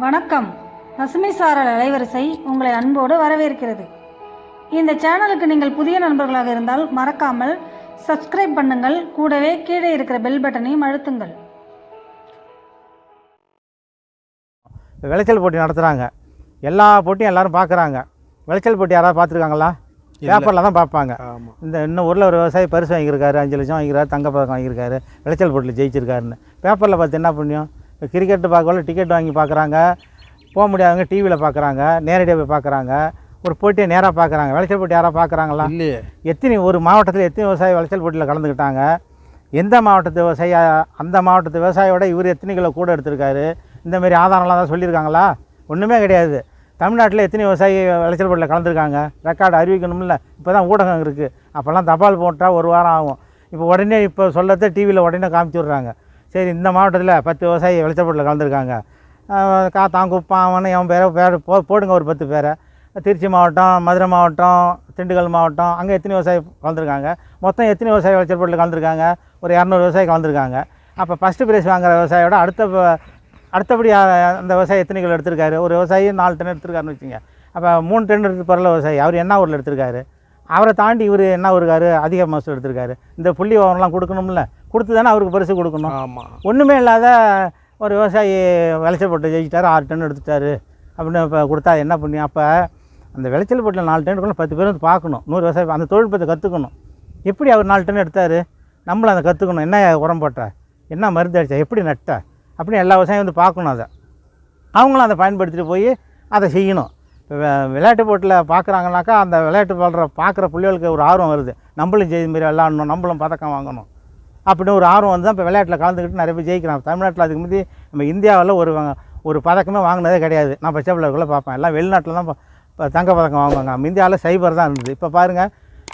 வணக்கம். பசுமை சாரல் அலைவரிசை உங்களை அன்போடு வரவேற்கிறது. இந்த சேனலுக்கு நீங்கள் புதிய நண்பர்களாக இருந்தால் மறக்காமல் சப்ஸ்கிரைப் பண்ணுங்கள். கூடவே கீழே இருக்கிற பெல் பட்டனையும் அழுத்துங்கள். விளைச்சல் போட்டி நடத்துகிறாங்க எல்லா போட்டியும் எல்லாரும் பார்க்குறாங்க. விளைச்சல் போட்டி யாராவது பார்த்துருக்காங்களா? பேப்பரில் தான் பார்ப்பாங்க. ஆமாம் இந்த இன்னும் ஊரில் ஒரு விவசாயி பரிசு வாங்கியிருக்காரு அஞ்சு லட்சம் வாங்கியிருக்காரு தங்கப்பதக்கம் வாங்கியிருக்காரு விளைச்சல் போட்டியில் ஜெயிச்சிருக்காருன்னு. பேப்பரில் பார்த்து என்ன புண்ணியம்? கிரிக்கெட்டு பார்க்கல டிக்கெட் வாங்கி பார்க்குறாங்க. போக முடியாதவங்க டிவியில் பார்க்குறாங்க. நேரடியாக போய் பார்க்குறாங்க. ஒரு போட்டியை நேராக பார்க்குறாங்க. விளைச்சல் போட்டி யாராவது பார்க்குறாங்களா? இல்லையே. எத்தனை ஒரு மாவட்டத்தில் எத்தனை விவசாயி விளைச்சல் போட்டியில் கலந்துக்கிட்டாங்க? எந்த மாவட்டத்து விவசாயி அந்த மாவட்டத்து விவசாயியோட இவர் எத்தனை கிலோ கூட எடுத்திருக்காரு? இந்த மாதிரி ஆதாரம்லாம் தான் சொல்லியிருக்காங்களா? ஒன்றுமே கிடையாது. தமிழ்நாட்டில் எத்தனை விவசாயி விளைச்சல் போட்டியில் கலந்துருக்காங்க? ரெக்கார்டு அறிவிக்கணும்ல. இப்போ தான் ஊடகம் இருக்குது அப்போல்லாம் தபால் போட்டால் ஒரு வாரம் ஆகும். இப்போ உடனே இப்போ சொல்லத்தை டிவியில் உடனே காமிச்சு விட்றாங்க. சரி இந்த மாவட்டத்தில் பத்து விவசாயி வெளிச்சப்பட்டில் கலந்துருக்காங்க. காத்தான் குப்பான் அவன் என் பேரை பேர் போ போடுங்க ஒரு பத்து பேரை. திருச்சி மாவட்டம் மதுரை மாவட்டம் திண்டுக்கல் மாவட்டம் அங்கே எத்தனை விவசாயி கலந்துருக்காங்க? மொத்தம் எத்தனை விவசாயி வெளிச்சப்பட்டில் கலந்துருக்காங்க? ஒரு இரநூறு விவசாயி கலந்துருக்காங்க. அப்போ ஃபஸ்ட்டு ப்ரைஸ் வாங்குகிற விவசாயியோட அடுத்த ப- அடுத்தபடி அந்த விவசாயி எத்தனை கிலோ எடுத்திருக்காரு? ஒரு விவசாயி நாலு டன் எடுத்திருக்காருன்னு வச்சுங்க அப்போ மூணு டன் எடுத்து பரல விவசாயி அவர் என்ன ஊரில் எடுத்திருக்காரு? அவரை தாண்டி இவர் என்ன ஊருக்காரு? அதிக மகசூல் எடுத்திருக்காரு. இந்த புள்ளி விவரம்லாம் கொடுக்கணும்ல. கொடுத்து தானே அவருக்கு பரிசு கொடுக்கணும். ஆமாம் ஒன்றுமே இல்லாத ஒரு விவசாயி விளைச்சல் போட்டு ஜெயிச்சிட்டாரு ஆறு டன் எடுத்துட்டாரு. அப்படின்னு இப்போ கொடுத்தா என்ன பண்ணி அப்போ அந்த விளைச்சல் போட்டில் நாலு டன் எடுக்கணும் பத்து பேர் வந்து பார்க்கணும். நூறு விவசாயி அந்த தொழில்நுட்பத்தை கற்றுக்கணும் எப்படி அவர் நாலு டன் எடுத்தார்? நம்மளும் அதை கற்றுக்கணும் என்ன உரம் போட்ட? என்ன மருந்து அடிச்சா? எப்படி நட்ட? அப்படின்னு எல்லா விவசாயியும் வந்து பார்க்கணும் அதை. அவங்களும் அதை பயன்படுத்திட்டு போய் அதை செய்யணும். இப்போ விளையாட்டு போட்டியில் பார்க்குறாங்கனாக்கா அந்த விளையாட்டு போடுற பார்க்குற பிள்ளைகளுக்கு ஒரு ஆர்வம் வருது. நம்மளும் ஜெய் மாரி விளாடணும் நம்மளும் பதக்கம் வாங்கணும். அப்படின்னு ஒரு ஆர்வம் வந்து தான் இப்போ விளையாட்டில் கலந்துக்கிட்டு நிறைய பேர் ஜெயிக்கிறாங்க. தமிழ்நாட்டில் அதுக்கு முந்தி நம்ம இந்தியாவில் ஒரு ஒரு பதக்கமே வாங்கினதே கிடையாது. நான் பச்சை பிள்ளைக்குள்ளே பார்ப்பேன். எல்லாம் வெளிநாட்டில் தான் இப்போ தங்க பதக்கம் வாங்குவாங்க. நம்ம இந்தியாவில் சைபர் தான் இருந்தது. இப்போ பாருங்கள்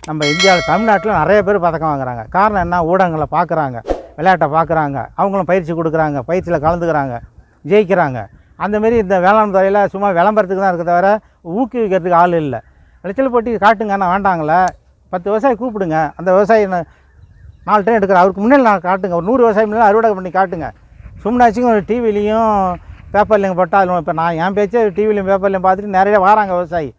நம்ம இந்தியாவில் தமிழ்நாட்டில் நிறைய பேர் பதக்கம் வாங்குறாங்க. காரணம் என்ன? ஊடகங்களை பார்க்குறாங்க விளையாட்டை பார்க்குறாங்க அவங்களும் பயிற்சி கொடுக்குறாங்க பயிற்சியில் கலந்துக்கிறாங்க ஜெயிக்கிறாங்க. அந்தமாரி இந்த வேளாண் துறையில் சும்மா விளம்பரத்துக்கு தான் இருக்க தவிர ஊக்குவிக்கிறதுக்கு ஆள் இல்லை. விளைச்சல் போட்டி காட்டுங்க நான் வேண்டாங்களே. பத்து விவசாயி கூப்பிடுங்க. அந்த விவசாயி நாலு டைம் எடுக்கிற அவருக்கு முன்னாடி நான் காட்டுங்க. ஒரு நூறு விவசாயி முன்னாடி அறுவடை பண்ணி காட்டுங்க. சும்னாச்சும் ஒரு டிவிலையும் பேப்பர்லையும் போட்டால் இப்போ நான் என் பேச்சே டிவிலையும் பேப்பர்லையும் பார்த்துட்டு நிறைய வராங்க விவசாயி.